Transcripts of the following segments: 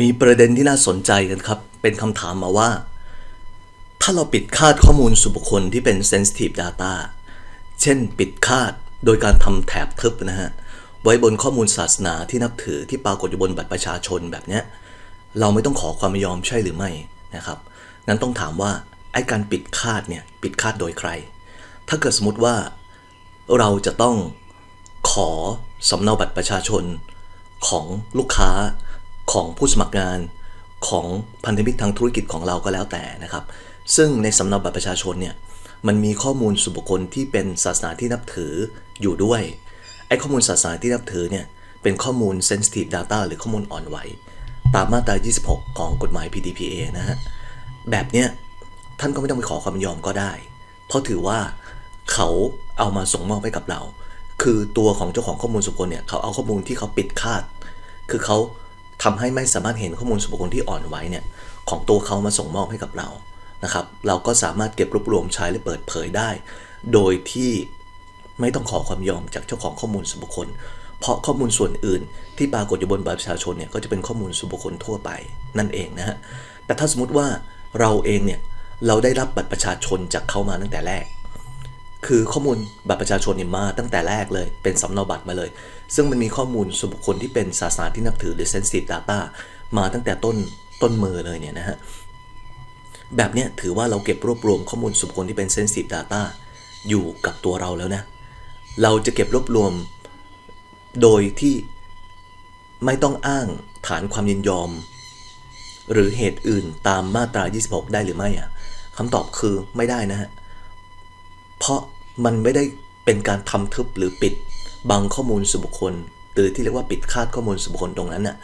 มีประเด็นที่น่าสนใจกันครับ เป็นคำถามมาว่า ถ้าเราปิดคาดข้อมูลส่วนบุคคลที่เป็น sensitive data เช่นปิดคาดโดยการทำแถบทึบนะฮะ ไว้บนข้อมูลศาสนาที่นับถือที่ปรากฏอยู่บนบัตรประชาชนแบบเนี้ย เราไม่ต้องขอความยอมใช่หรือไม่นะครับ งั้นต้องถามว่า ไอ้การปิดคาดเนี่ย ปิดคาดโดยใคร ถ้าเกิดสมมติว่าเราจะต้องขอสำเนาบัตรประชาชนของลูกค้า ของผู้สมัครงานของพันธมิตรทางธุรกิจของเราก็แล้วแต่นะครับ ซึ่งในสำเนาบัตรประชาชนเนี่ยมันมีข้อมูลส่วนบุคคลที่เป็นศาสนาที่นับถืออยู่ด้วยไอ้ข้อมูลศาสนาที่นับถือเนี่ยเป็นข้อมูล sensitive data หรือข้อมูลอ่อนไหว ตามมาตรา 26 ของกฎหมาย PDPA นะฮะแบบเนี้ยท่านก็ไม่ต้องไปขอความยอมก็ได้ เพราะถือว่าเขาเอามาส่งมอบให้กับเรา คือตัวของเจ้าของข้อมูลส่วนบุคคลเนี่ยเขาเอาข้อมูลที่เขาปิดคาด คือเขา ทำให้ไม่สามารถเห็นข้อมูลส่วนบุคคลที่อ่อนไหวเนี่ยของตัวเขามาส่งมอบให้กับเรานะครับ เราก็สามารถเก็บรวบรวมใช้และเปิดเผยได้ โดยที่ไม่ต้องขอความยอมจากเจ้าของข้อมูลส่วนบุคคล เพราะข้อมูลส่วนอื่น ที่ปรากฏอยู่บนบัตรประชาชนเนี่ยก็จะเป็นข้อมูลส่วนบุคคลทั่วไปนั่นเองนะฮะแต่ถ้าสมมติว่าเราเองเนี่ยเราได้รับบัตรประชาชนจากเขามาตั้งแต่แรก คือข้อมูลบัตรประชาชนเนี่ยมาตั้งแต่แรกเลยเป็นสำเนาบัตรมาเลย ซึ่งมันมีข้อมูลส่วนบุคคลที่เป็นศาสนาที่นับถือหรือ sensitive data มาตั้งแต่ต้นต้นมือเลยเนี่ยนะฮะแบบเนี้ยถือว่าเราเก็บรวบรวมข้อมูลส่วนบุคคลที่เป็น sensitive data อยู่กับตัวเราแล้วนะ เราจะเก็บรวบรวมโดยที่ไม่ต้องอ้างฐานความยินยอม หรือเหตุอื่นตามมาตรา 26 ได้หรือไม่อะคำตอบคือไม่ได้นะฮะ เพราะมันไม่ได้เป็นการทำทึบหรือปิดบังข้อมูลส่วนบุคคล หรือที่เรียกว่าปิดคาดข้อมูลส่วนบุคคลตรงนั้นน่ะ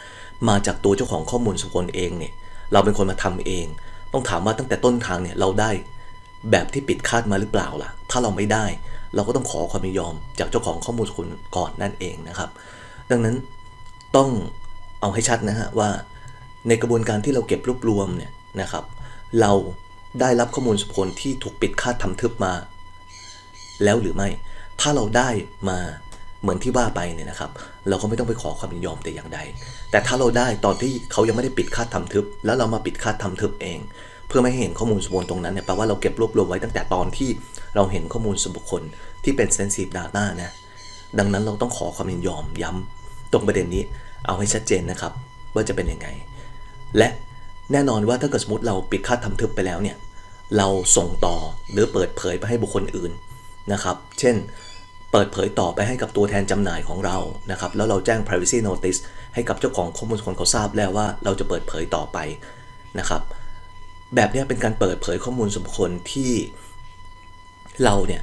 มาจากตัวเจ้าของข้อมูลส่วนบุคคลเองเนี่ยเราเป็นคนมาทำเอง ต้องถามว่าตั้งแต่ต้นทางเนี่ยเราได้แบบที่ปิดคาดมาหรือเปล่าล่ะ ถ้าเราไม่ได้ เราก็ต้องขอความยินยอมจากเจ้าของข้อมูลส่วนบุคคลก่อนนั่นเองนะครับ ดังนั้นต้องเอาให้ชัดนะฮะว่า ในกระบวนการที่เราเก็บรวบรวมเนี่ยนะครับ เราได้รับข้อมูลส่วนบุคคลที่ถูกปิดคาดทำทึบมา แล้วหรือไม่ ถ้าเราได้มาเหมือนที่ว่าไปเนี่ยนะครับ เราก็ไม่ต้องไปขอความยินยอมแต่อย่างใด แต่ถ้าเราได้ตอนที่เขายังไม่ได้ปิดคาดทำทึบ แล้วเรามาปิดคาดทำทึบเอง เพื่อไม่ให้เห็นข้อมูลส่วนบุคคลตรงนั้นเนี่ยแปลว่าเราเก็บรวบรวมไว้ตั้งแต่ตอนที่เราเห็นข้อมูลส่วนบุคคลที่เป็น sensitive data นะดังนั้นเราต้องขอความยินยอมย้ำตรงประเด็นนี้เอาให้ชัดเจนนะครับ ว่าจะเป็นยังไง และแน่นอนว่าถ้าเกิดสมมติเราปิดคาดทำทึบไปแล้วเนี่ยเราส่งต่อหรือเปิดเผยไปให้บุคคลอื่น นะครับ เช่น เปิดเผยต่อไปให้กับตัวแทนจำหน่ายของเรานะครับ แล้วเราแจ้ง privacy notice ให้กับเจ้าของข้อมูลคนเขาทราบแล้วว่าเราจะเปิดเผยต่อไปนะครับ แบบนี้เป็นการเปิดเผยข้อมูลส่วนบุคคลที่เราเนี่ย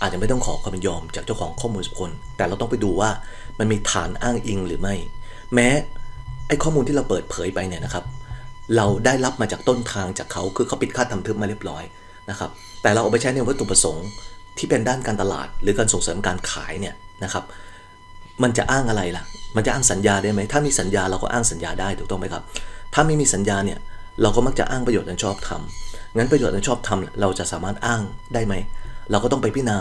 อาจจะไม่ต้องขอความยินยอมจากเจ้าของข้อมูลส่วนบุคคล แต่เราต้องไปดูว่ามันมีฐานอ้างอิงหรือไม่ แม้ไอ้ข้อมูลที่เราเปิดเผยไปเนี่ยนะครับ เราได้รับมาจากต้นทางจากเขาคือเขาปิดค่าทำทึบมาเรียบร้อยนะครับ แต่เราเอาไปใช้ในวัตถุประสงค์ ที่เป็นด้านการตลาด หรือการส่งเสริมการขายเนี่ยนะครับ มันจะอ้างอะไรล่ะ มันจะอ้างสัญญาได้ไหม ถ้ามีสัญญาเราก็อ้างสัญญาได้ถูกต้องไหมครับ ถ้าไม่มีสัญญาเนี่ยเราก็มักจะอ้างประโยชน์อันชอบธรรมงั้นประโยชน์อันชอบธรรมเราจะสามารถอ้างได้ไหม เราก็ต้องไปพิจารณา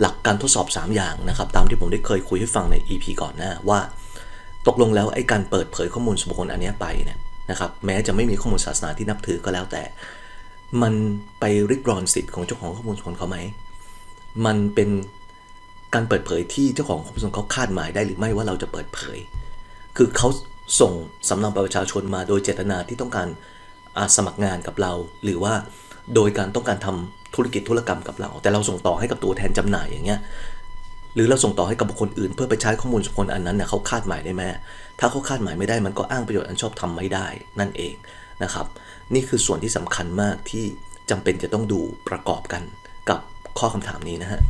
หลักการทดสอบ 3 อย่างนะครับ ตามที่ผมได้เคยคุยให้ฟังใน EP ก่อนหน้าว่า ตกลงแล้วไอ้การเปิดเผยข้อมูลส่วนบุคคลอันเนี้ยไปเนี่ยนะครับแม้จะไม่มีข้อมูลศาสนาที่นับถือก็แล้วแต่ มันไปริดรอนสิทธิ์ของเจ้าของข้อมูลส่วนเขาไหม มันเป็นการเปิดเผยที่เจ้าของข้อมูลส่วนบุคคลเขาคาดหมายได้หรือไม่ว่าเราจะเปิดเผย คือเขาส่งสำเนาบัตรประชาชนมาโดยเจตนาที่ต้องการสมัครงานกับเรา หรือว่าโดยการต้องการทำธุรกิจธุรกรรมกับเรา แต่เราส่งต่อให้กับตัวแทนจำหน่ายอย่างเงี้ยหรือเราส่งต่อให้กับบุคคลอื่น เพื่อไปใช้ข้อมูลส่วนบุคคลอันนั้นเนี่ยเขาคาดหมายได้ไหมถ้าเขาคาดหมายไม่ได้มันก็อ้างประโยชน์อันชอบทำไม่ได้นั่นเองนะครับ นี่คือส่วนที่สำคัญมากที่จำเป็นจะต้องดูประกอบกัน ข้อคำถามนี้นะฮะ